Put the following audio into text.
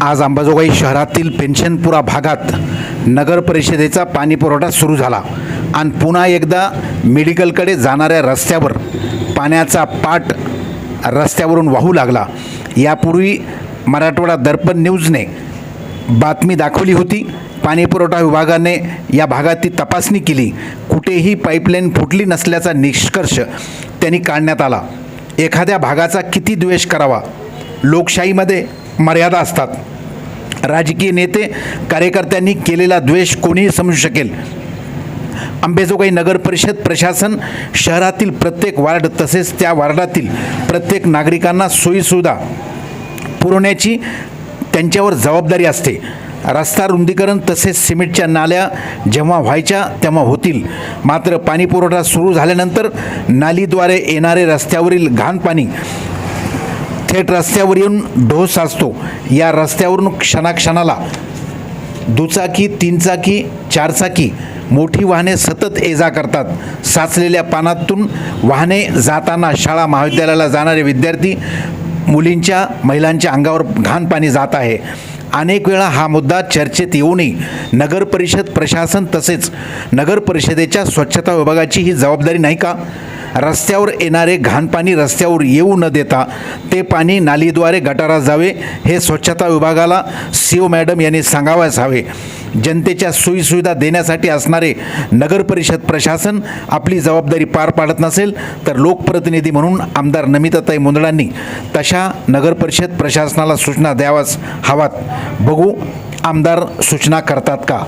आज अंबाजोगाई शहरातील पेन्शनपुरा भागात नगर परिषदेचा पाणीपुरवठा सुरू झाला आणि पुन्हा एकदा मेडिकलकडे जाणाऱ्या रस्त्यावर पाण्याचा पाट रस्त्यावरून वाहू लागला. यापूर्वी मराठवाडा दर्पण न्यूजने बातमी दाखवली होती. पाणीपुरवठा विभागाने या भागाची तपासणी केली. कुठेही पाईपलाईन फुटली नसल्याचा निष्कर्ष त्यांनी काढण्यात आला. एखाद्या भागाचा किती द्वेष करावा? लोकशाहीमध्ये मर्यादा असतात. राजकीय नेते कार्यकर्त्यांनी केलेला द्वेष कोणीही समजू शकेल. अंबेजोगाई नगर परिषद प्रशासन शहरातील प्रत्येक वार्ड तसेच त्या वार्डातील प्रत्येक नागरिकांना सोयीसुविधा पुरवण्याची त्यांच्यावर जबाबदारी असते. रस्ता रुंदीकरण तसेच सिमेंटच्या नाल्या जेव्हा व्हायच्या तेव्हा होतील. मात्र पाणीपुरवठा सुरू झाल्यानंतर नालीद्वारे येणारे रस्त्यावरील घाण पाणी थेट रस्त्यावर येऊन ढोस साचतो. या रस्त्यावरून क्षणाक्षणाला दुचाकी तीनचाकी चारचाकी मोठी वाहने सतत ये जा करतात. साचलेल्या पानातून वाहने जाताना शाळा महाविद्यालयाला जाणारे विद्यार्थी मुलींच्या महिलांच्या अंगावर घाण पाणी जात आहे. अनेक वेळा हा मुद्दा चर्चेत येऊनही नगर परिषद प्रशासन तसेच नगर परिषदेच्या स्वच्छता विभागाची ही जबाबदारी नाही का? रस्त्यावर येणारे घाण पाणी रस्त्यावर येऊ न देता ते पाणी नालीद्वारे गटारात जावे हे स्वच्छता विभागाला सीओ मॅडम यांनी सांगावयास हवे. जनतेच्या सोयीसुविधा देण्यासाठी असणारे नगरपरिषद प्रशासन आपली जबाबदारी पार पाडत नसेल तर लोकप्रतिनिधी म्हणून आमदार नमिताताई मुंदडांनी तशा नगरपरिषद प्रशासनाला सूचना द्यावाच हवात. बघू आमदार सूचना करतात का?